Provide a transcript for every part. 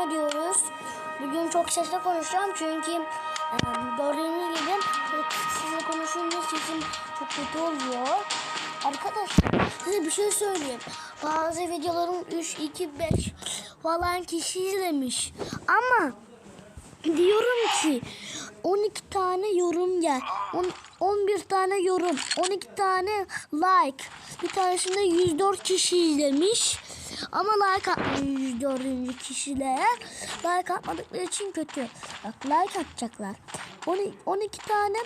devam ediyoruz. Bugün çok sesli konuşacağım çünkü e, gördüğünüz gibi sesli konuşunca sesim çok kötü oluyor. Arkadaşlar size bir şey söyleyeyim. Bazı videolarım 3, 2, 5 falan kişi izlemiş. Ama diyorum ki 12 tane yorum gel. On- 11 tane yorum, 12 tane like. Bir tanesinde 104 kişi izlemiş. Ama like atmıyor 104. kişilere. Like atmadıkları için kötü. Bak like atacaklar. 12, 12 tane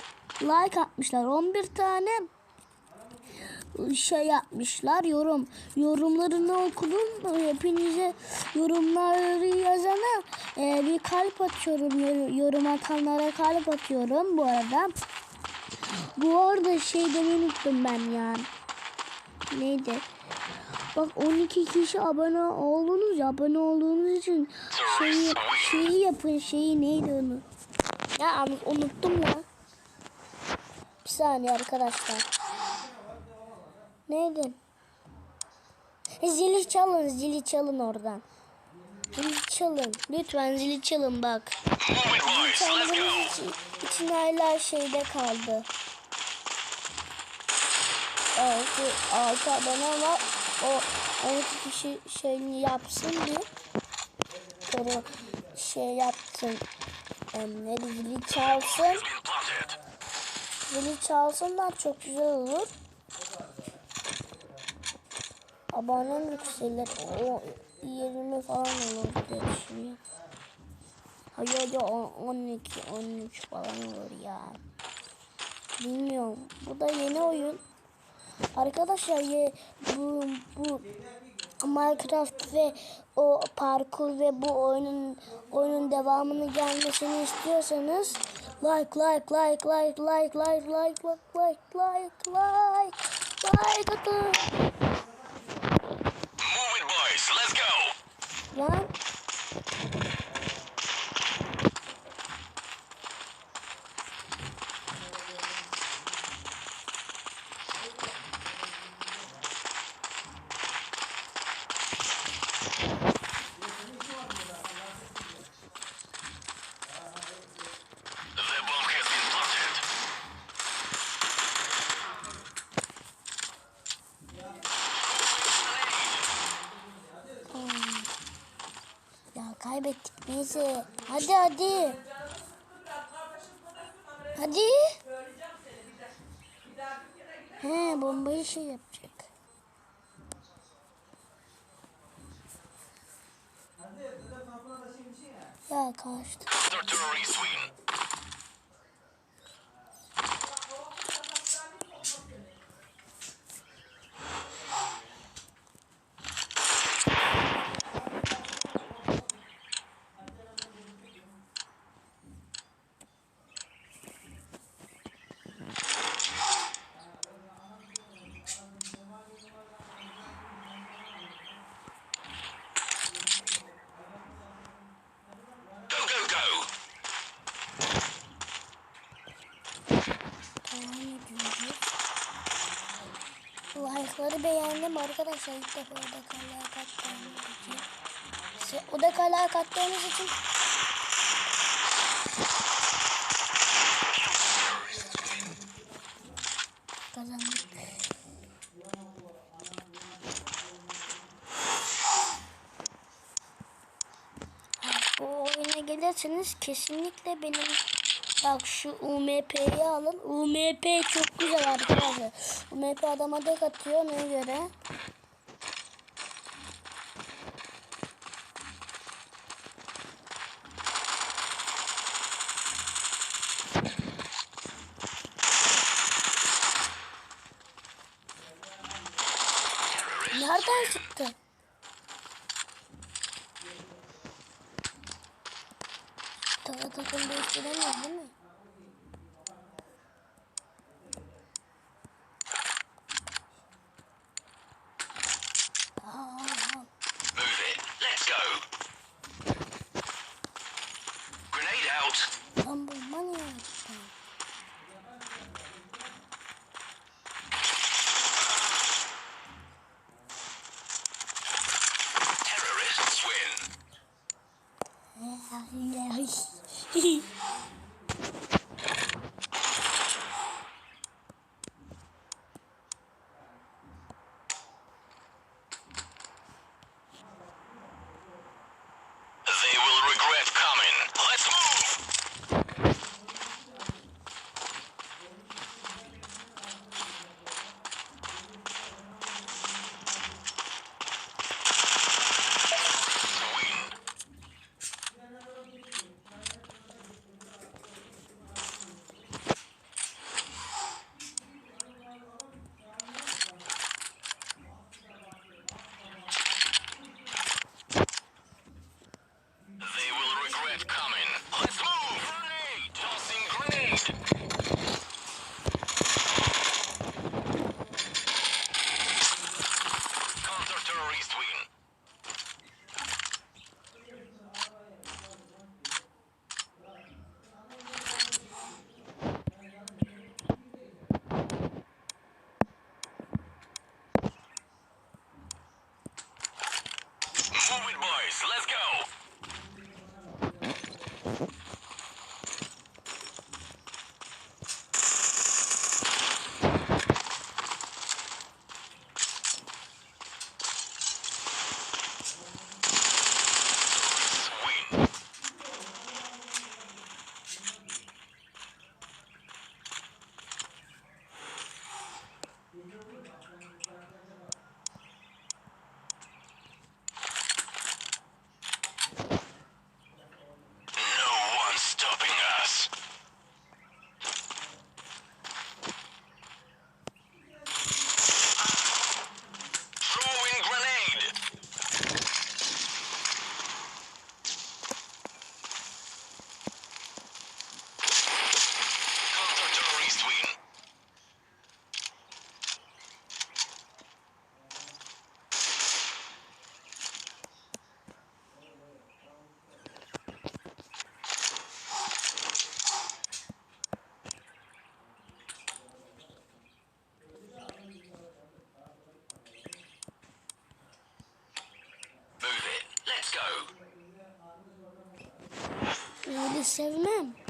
like atmışlar. 11 tane şey yapmışlar yorum yorumlarını okudum hepinize yorumları yazana e, bir kalp atıyorum Yor- yorum atanlara kalp atıyorum bu arada bu arada şey demeyi unuttum ben ya neydi bak 12 kişi abone oldunuz ya abone olduğunuz için şeyi, şeyi yapın şeyi neydi onu ya unuttum ya bir saniye arkadaşlar Neydi? Zili çalın, zili çalın oradan. Zili çalın. Lütfen zili çalın bak. Zili çaldığınız için, için hala şeyde kaldı. Altı, altı abone var. O 12 kişi şeyini yapsın bir. Sonra şey yapsın. Em, ne zili çalsın. Zili çalsınlar çok güzel olur. Abonem yükselir. O 20 falan olur diye. Hayır ya 12, 13 falan olur ya. Bilmiyorum. Bu da yeni oyun. Arkadaşlar ye, bu bu Minecraft ve o parkur ve bu oyunun oyunun devamını gelmesini istiyorsanız like like like like like like like like like like like like atın. Kaybettik neyse. Hadi hadi. Hadi. He bombayı şey yapacak. Ya kaçtı. Like'ları beğendim arkadaşlar. İlk defa oda kalaya kattığımız için. Size oda kalaya kattığımız için kazandık. Bu oyuna gelirseniz kesinlikle benim bak şu UMP'yi alın. UMP çok güzel arkadaşlar. UMP adama tek atıyor ona göre. Nereden çıktı? Takı takım değiştiremiyor değil mi? Sevmem.